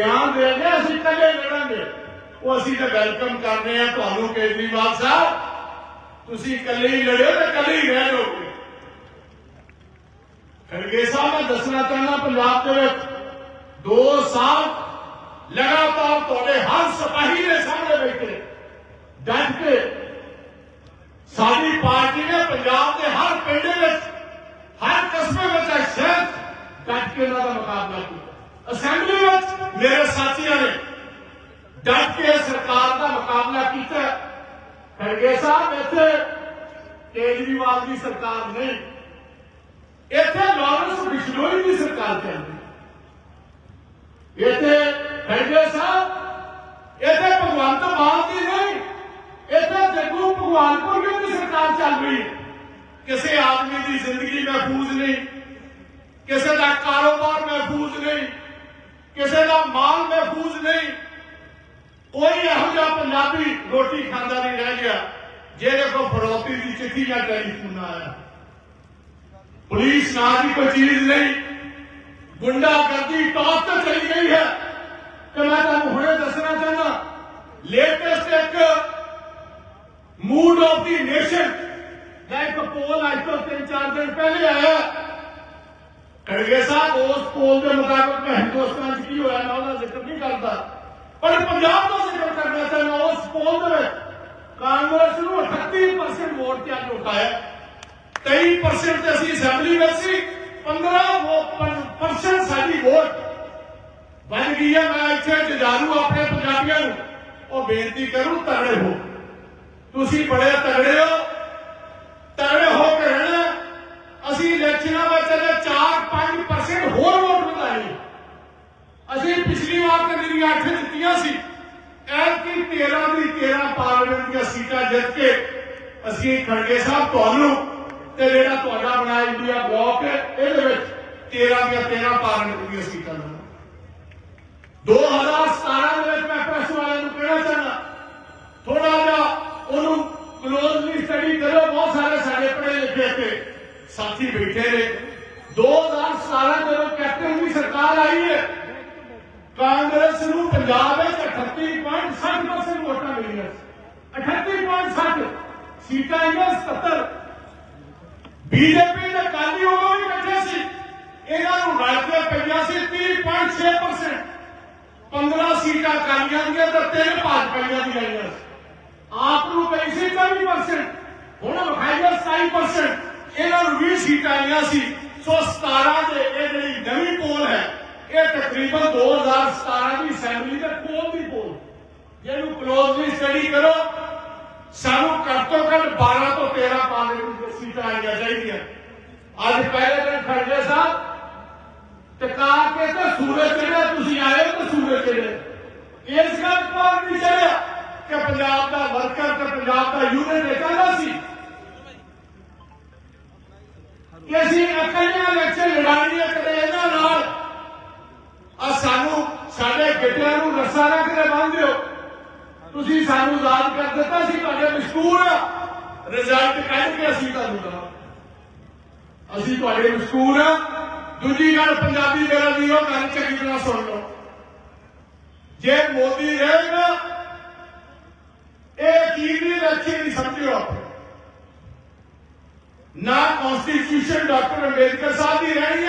ਬਿਆਨ ਦੇ ਕੇ ਅਸੀਂ ਕੱਲੇ ਲੜਾਂਗੇ। ਉਹ ਅਸੀਂ ਤਾਂ ਵੈਲਕਮ ਕਰਦੇ ਆ ਤੁਹਾਨੂੰ, ਕੇਜਰੀਵਾਲ ਸਾਹਿਬ। ਤੁਸੀਂ ਇਕੱਲੇ ਹੀ ਲੜਿਓ ਤੇ ਇਕੱਲੇ ਹੀ ਰਹਿ ਜਾਓਗੇ। ਖੜਗੇ ਸਾਹਿਬ, ਮੈਂ ਦੱਸਣਾ ਚਾਹੁੰਦਾ ਪੰਜਾਬ ਦੇ ਵਿੱਚ 2 ਸਾਲ ਲਗਾਤਾਰ ਤੁਹਾਡੇ ਹਰ ਸਿਪਾਹੀ ਦੇ ਸਾਹਮਣੇ ਬੈਠੇ। ਡਟ ਕੇ ਸਾਡੀ ਪਾਰਟੀ ਨੇ ਪੰਜਾਬ ਦੇ ਹਰ ਪਿੰਡ ਵਿੱਚ, ਹਰ ਕਸਬੇ ਵਿੱਚ ਇਹ ਸ਼ਹਿਰ ਡਟ ਕੇ ਉਹਨਾਂ ਦਾ ਮੁਕਾਬਲਾ ਕੀਤਾ। ਅਸੈਂਬਲੀ ਵਿੱਚ ਮੇਰੇ ਸਾਥੀਆਂ ਨੇ ਡਟ ਕੇ ਸਰਕਾਰ ਦਾ ਮੁਕਾਬਲਾ ਕੀਤਾ ਖੜਗੇ ਸਾਹਿਬ ਇੱਥੇ ਕੇਜਰੀਵਾਲ ਦੀ ਸਰਕਾਰ ਨਹੀਂ ਇੱਥੇ ਲਾਰੈਂਸ ਬਿਸ਼ਨੋਈ ਦੀ ਸਰਕਾਰ ਚੱਲਦੀ ਇੱਥੇ ਖੜਗੇ ਸਾਹਿਬ ਇੱਥੇ ਭਗਵੰਤ ਮਾਨ ਦੀ ਨਹੀਂ ਇੱਥੇ ਜੱਗੂ ਭਗਵਾਨਪੁਰ ਦੀ ਸਰਕਾਰ ਚੱਲ ਰਹੀ ਹੈ ਕਿਸੇ ਆਦਮੀ ਦੀ ਜ਼ਿੰਦਗੀ ਮਹਿਫੂਜ਼ ਨਹੀਂ ਕਿਸੇ ਦਾ ਕਾਰੋਬਾਰ ਮਹਿਫੂਜ਼ ਨਹੀਂ ਕਿਸੇ ਦਾ ਮਾਲ ਮਹਿਫੂਜ਼ ਨਹੀਂ। ਕੋਈ ਇਹੋ ਜਿਹਾ ਪੰਜਾਬੀ ਰੋਟੀ ਖਾਂਦਾ ਨਹੀਂ ਰਹਿ ਗਿਆ, ਜਿਹਦੇ ਕੋਲ ਫਰੋਤੀ ਦੀ ਚਿੱਠੀ ਜਾਂ ਟੈਲੀਫੋਨ ਆਇਆ। ਪੁਲਿਸ ਨਾਂ ਦੀ ਕੋਈ ਚੀਜ਼ ਨਹੀਂ। ਗੁੰਡਾਗਰਦੀ ਟੌਪ ਤੇ ਚਲੀ ਗਈ ਹੈ। ਤੇ ਮੈਂ ਤੁਹਾਨੂੰ ਹੁਣੇ ਦੱਸਣਾ ਚਾਹੁੰਦਾ ਲੇਟੈਸਟ ਇੱਕ ਮੂਡ ਆਫ ਦੀ ਨੇਸ਼ਨ ਦਾ ਇੱਕ ਪੋਲ ਅੱਜ ਤੋਂ ਤਿੰਨ ਚਾਰ ਦਿਨ ਪਹਿਲੇ ਆਇਆ। ਖੜਗੇ ਸਾਹਿਬ ਉਸ ਪੋਲ ਦੇ ਮੁਤਾਬਕ ਹਿੰਦੁਸਤਾਨ 'ਚ ਕੀ ਹੋਇਆ? ਮੈਂ ਉਹਦਾ ਜ਼ਿਕਰ ਨਹੀਂ ਕਰਦਾ। ਪਰ ਪੰਜਾਬ ਦਾ ਜ਼ਿਕਰ ਕਰਨਾ ਚਾਹੁੰਦਾ, ਉਸ ਪੋਲ ਦੇ ਵਿੱਚ ਕਾਂਗਰਸ ਨੂੰ 38% ਵੋਟ ਤੇ ਅੱਜ ਉਠਾਇਆ। 23% ਤੇ ਅਸੀਂ ਅਸੈਂਬਲੀ ਵਿੱਚ ਸੀ 15% ਸਾਡੀ ਵੋਟ ਬਣ ਗਈ ਹੈ ਮੈਂ ਇੱਥੇ ਜਜਾਰੂ ਆਪਣੇ ਪੰਜਾਬੀਆਂ ਨੂੰ ਉਹ ਬੇਨਤੀ ਕਰੂੰ, ਤਗੜੇ ਹੋ। ਤੁਸੀਂ ਬੜੇ ਤਗੜੇ ਹੋ। ਤਗੜੇ ਹੋ ਕੇ 8 ਸੀ? ਐਤਕੀ 13 ਦੀ 13 ਪਾਰਲੀਮੈਂਟ ਦੀਆਂ ਸੀਟਾਂ ਜਿੱਤ ਕੇ ਅਸੀਂ ਖੜਗੇ ਸਾਹਿਬ ਤੁਹਾਨੂੰ ਤੇ ਜਿਹੜਾ ਤੁਹਾਡਾ ਬਣਾਇਆ ਇੰਡੀਆ ਬਲਾਕ ਇਹਦੇ ਵਿੱਚ 13 ਦੀਆਂ 13 ਪਾਰਲੀਮੈਂਟ ਦੀਆਂ ਸੀਟਾਂ ਲਵਾਂਗੇ 2017 ਦੇ ਵਿੱਚ ਮੈਂ ਪ੍ਰੈਸ ਵਾਲਿਆਂ ਨੂੰ ਕਹਿਣਾ ਚਾਹੁੰਦਾ ਥੋੜਾ ਜਿਹਾ ਉਹਨੂੰ ਕਲੋਜ਼ਲੀ ਸਟੱਡੀ ਕਰੋ ਬਹੁਤ ਸਾਰੇ ਸਾਡੇ ਪੜ੍ਹੇ ਲਿਖੇ ਤੇ ਸਾਥੀ ਬੈਠੇ ਨੇ। 2017 ਜਦੋਂ ਕੈਪਟਨ ਦੀ ਸਰਕਾਰ ਆਈ ਹੈ ਕਾਂਗਰਸ ਨੂੰ ਪੰਜਾਬ ਵਿੱਚ 38.60% ਵੋਟਾਂ ਮਿਲੀਆਂ 38.60 ਸੀਟਾਂ ਆਈਆਂ 77 ਬੀਜੇਪੀ ਦੇ ਕਾਲੀ ਉਦੋਂ ਵੀ ਬੈਠੇ ਸੀ। ਇਹਨਾਂ ਨੂੰ ਰਲ ਕੇ ਪਈਆਂ ਸੀ 30.6% 15 ਸੀਟਾਂ ਕਾਲੀਆਂ ਦੀਆਂ ਤੇ ਤਿੰਨ ਭਾਜਪਾਈਆਂ ਦੀਆਂ ਆਈਆਂ ਸੀ। ਆਪ ਨੂੰ ਪਈ ਸੀ 40% ਹੁਣ ਵਿਖਾਈਆਂ 27% ਇਹਨਾਂ ਨੂੰ 20 ਸੀਟਾਂ ਆਈਆਂ ਸੀ। ਸੋ 17 ਦੇ ਇਹ ਜਿਹੜੀ ਨਵੀਂ ਪੋਲ ਇਹ ਤਕਰੀਬਨ 2017 ਦੀ ਅਸੈਂਬਲੀ ਦੇ ਪੋਲ ਦੀ ਪੋਲ ਜਿਹਨੂੰ ਕਲੋਜ਼ਲੀ ਸਟੱਡੀ ਕਰੋ, ਸਾਨੂੰ ਘੱਟ ਘੱਟ 12 ਤੋਂ 13 ਪਾਰਲੀਮੈਂਟ ਦੀਆਂ ਸੀਟਾਂ ਆਈਆਂ ਚਾਹੀਦੀਆਂ। ਅੱਜ ਪਹਿਲੇ ਦਿਨ ਖੜਗੇ ਸਾਹਿਬ ਟਿਕਾ ਕੇ ਤੇ ਸੂਰਜ ਚੜਿਆ ਤੁਸੀਂ ਆਏ ਹੋ ਸੂਰਜ ਚੜਿਆ ਇਸ ਗੱਲ ਤੋਂ ਨਹੀਂ ਚੜਿਆ ਕਿ ਪੰਜਾਬ ਦਾ ਵਰਕਰ ਤੇ ਪੰਜਾਬ ਦਾ ਯੂਨੀਅਨ ਇਹ ਕਹਿੰਦਾ ਸੀ? ਕਿ ਅਸੀਂ ਇਕੱਲਿਆਂ ਇਲੈਕਸ਼ਨ ਲੜਾਣੀ ਕਦੇ ਇਹਨਾਂ ਨਾਲ ਆ ਸਾਨੂੰ ਸਾਡੇ ਗਿੱਟਿਆਂ ਨੂੰ ਰੱਸਾ ਨਾ ਕਿਤੇ ਬੰਨ੍ਹ ਦਿਓ। ਤੁਸੀਂ ਸਾਨੂੰ ਆਜ਼ਾਦ ਕਰ ਦਿੱਤਾ ਸੀ, ਤੁਹਾਡੇ ਮਸ਼ਕੂਰ ਰਿਜ਼ਲਟ ਕੱਢ ਕੇ ਅਸੀਂ ਤੁਹਾਨੂੰ ਦਵਾਂ। ਅਸੀਂ ਤੁਹਾਡੇ ਮਸ਼ਕੂਰ ਆ ਦੂਜੀ ਗੱਲ ਪੰਜਾਬੀ ਮੇਰਾ ਵੀਰੋ ਗੱਲ ਚੰਗੀ ਤਰ੍ਹਾਂ ਸੁਣ ਲਓ। ਜੇ ਮੋਦੀ ਰਹੇਗਾ ਇਹ ਕੀਵੀ ਰੱਖੀ ਨਹੀਂ ਸਮਝਿਓ ਆਪ। ਨਾ ਕਨਸਟੀਟਿਊਸ਼ਨ ਡਾਕਟਰ ਅੰਬੇਦਕਰ ਸਾਹਿਬ ਦੀ ਰਹਿਣੀ